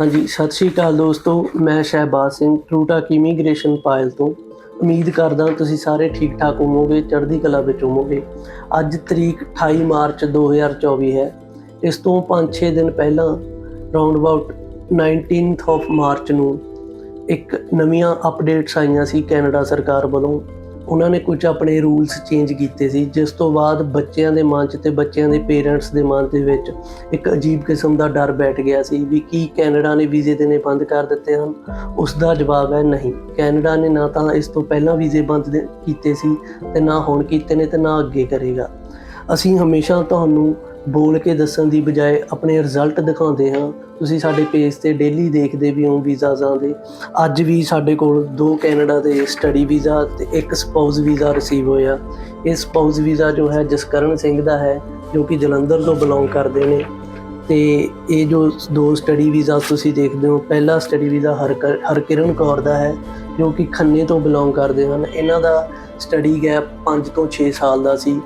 ਹਾਂਜੀ, ਸਤਿ ਸ਼੍ਰੀ ਅਕਾਲ ਦੋਸਤੋ, ਮੈਂ ਸ਼ਹਿਬਾਜ਼ ਸਿੰਘ ਟਰੂਟਾਕ ਇਮੀਗ੍ਰੇਸ਼ਨ ਪਾਇਲ ਤੋਂ। ਉਮੀਦ ਕਰਦਾ ਤੁਸੀਂ ਸਾਰੇ ਠੀਕ ਠਾਕ ਹੋਵੋਗੇ, ਚੜ੍ਹਦੀ ਕਲਾ ਵਿੱਚ ਹੋਵੋਗੇ। ਅੱਜ ਤਰੀਕ 28 ਮਾਰਚ 2024 ਹੈ। ਇਸ ਤੋਂ 5-6 ਦਿਨ ਪਹਿਲਾਂ round about 19th of March ਨੂੰ ਇੱਕ ਨਵੀਆਂ ਅਪਡੇਟਸ ਆਈਆਂ ਸੀ ਕੈਨੇਡਾ ਸਰਕਾਰ ਵੱਲੋਂ। ਉਹਨਾਂ ਨੇ ਕੁਝ ਆਪਣੇ ਰੂਲਸ ਚੇਂਜ ਕੀਤੇ ਸੀ, ਜਿਸ ਤੋਂ ਬਾਅਦ ਬੱਚਿਆਂ ਦੇ ਮਨ 'ਚ ਤੇ ਬੱਚਿਆਂ ਦੇ ਪੇਰੈਂਟਸ ਦੇ ਮਨ ਦੇ ਵਿੱਚ ਇੱਕ ਅਜੀਬ ਕਿਸਮ ਦਾ ਡਰ ਬੈਠ ਗਿਆ ਸੀ ਵੀ ਕੀ ਕੈਨੇਡਾ ਨੇ ਵੀਜ਼ੇ ਦੇਣੇ ਬੰਦ ਕਰ ਦਿੱਤੇ ਹਨ। ਉਸ ਦਾ ਜਵਾਬ ਹੈ ਨਹੀਂ। ਕੈਨੇਡਾ ਨੇ ਨਾ ਤਾਂ ਇਸ ਤੋਂ ਪਹਿਲਾਂ ਵੀਜ਼ੇ ਬੰਦ ਕੀਤੇ ਸੀ ਤੇ ਨਾ ਹੁਣ ਕੀਤੇ ਨੇ ਤੇ ਨਾ ਅੱਗੇ ਕਰੇਗਾ। ਅਸੀਂ ਹਮੇਸ਼ਾ ਤੁਹਾਨੂੰ ਬੋਲ ਕੇ ਦੱਸਣ ਦੀ ਬਜਾਏ ਆਪਣੇ ਰਿਜ਼ਲਟ ਦਿਖਾਉਂਦੇ ਹਾਂ। ਤੁਸੀਂ ਸਾਡੇ ਪੇਜ ਤੇ ਡੇਲੀ ਦੇਖਦੇ ਵੀ ਹੋ ਵੀਜ਼ਾਜ਼ਾਂ ਦੇ। ਅੱਜ ਵੀ ਸਾਡੇ ਕੋਲ ਦੋ ਕੈਨੇਡਾ ਦੇ ਸਟੱਡੀ ਵੀਜ਼ਾ ਤੇ ਇੱਕ ਸਪਾਊਸ ਵੀਜ਼ਾ ਰਿਸੀਵ ਹੋਇਆ। ਇਹ ਸਪਾਊਸ ਵੀਜ਼ਾ ਜੋ ਹੈ ਜਸਕਰਨ ਸਿੰਘ ਦਾ ਹੈ, ਜੋ ਕਿ ਜਲੰਧਰ ਤੋਂ ਬਿਲੋਂਗ ਕਰਦੇ ਨੇ। ਤੇ ਇਹ ਜੋ ਦੋ ਸਟੱਡੀ ਵੀਜ਼ਾ ਤੁਸੀਂ ਦੇਖਦੇ ਹੋ, ਪਹਿਲਾ ਸਟੱਡੀ ਵੀਜ਼ਾ ਹਰ ਹਰਕਿਰਨ ਕੌਰ ਦਾ ਹੈ, ਜੋ ਕਿ ਖੰਨੇ ਤੋਂ ਬਿਲੋਂਗ ਕਰਦੇ ਹਨ। ਇਹਨਾਂ ਦਾ ਸਟੱਡੀ ਗੈਪ 5 ਤੋਂ 6 ਸਾਲ ਦਾ ਸੀ।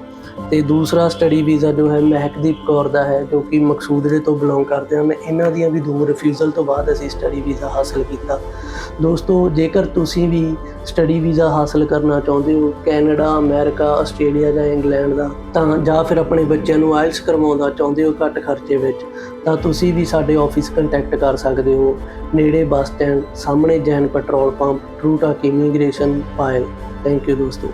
ਤੇ ਦੂਸਰਾ ਸਟੱਡੀ ਵੀਜ਼ਾ ਜੋ ਹੈ ਮਹਿਕਦੀਪ ਕੌਰ ਦਾ ਹੈ, ਜੋ ਕਿ ਮਕਸੂਦਰੇ ਤੋਂ ਬਿਲੋਂਗ ਕਰਦੇ ਹਨ ਇਹਨਾਂ ਦੀਆਂ ਵੀ ਦੋ ਰਿਫਿਊਜ਼ਲ ਤੋਂ ਬਾਅਦ ਅਸੀਂ ਸਟੱਡੀ ਵੀਜ਼ਾ ਹਾਸਲ ਕੀਤਾ। ਦੋਸਤੋ, ਜੇਕਰ ਤੁਸੀਂ ਵੀ ਸਟੱਡੀ ਵੀਜ਼ਾ ਹਾਸਲ ਕਰਨਾ ਚਾਹੁੰਦੇ ਹੋ, ਕੈਨੇਡਾ, ਅਮਰੀਕਾ, ਆਸਟ੍ਰੇਲੀਆ ਜਾਂ ਇੰਗਲੈਂਡ ਦਾ, ਤਾਂ ਜਾਂ ਫਿਰ ਆਪਣੇ ਬੱਚਿਆਂ ਨੂੰ ਆਇਲਸ ਕਰਵਾਉਣਾ ਚਾਹੁੰਦੇ ਹੋ ਘੱਟ ਖਰਚੇ ਵਿੱਚ, ਤਾਂ ਤੁਸੀਂ ਵੀ ਸਾਡੇ ਆਫਿਸ ਕੰਟੈਕਟ ਕਰ ਸਕਦੇ ਹੋ। ਨੇੜੇ ਬੱਸ ਸਟੈਂਡ, ਸਾਹਮਣੇ ਜੈਨ ਪੈਟਰੋਲ ਪੰਪ ਟਰੂਟਾਕ ਇਮੀਗ੍ਰੇਸ਼ਨ ਪਾਇਲ। ਥੈਂਕ ਯੂ ਦੋਸਤੋ।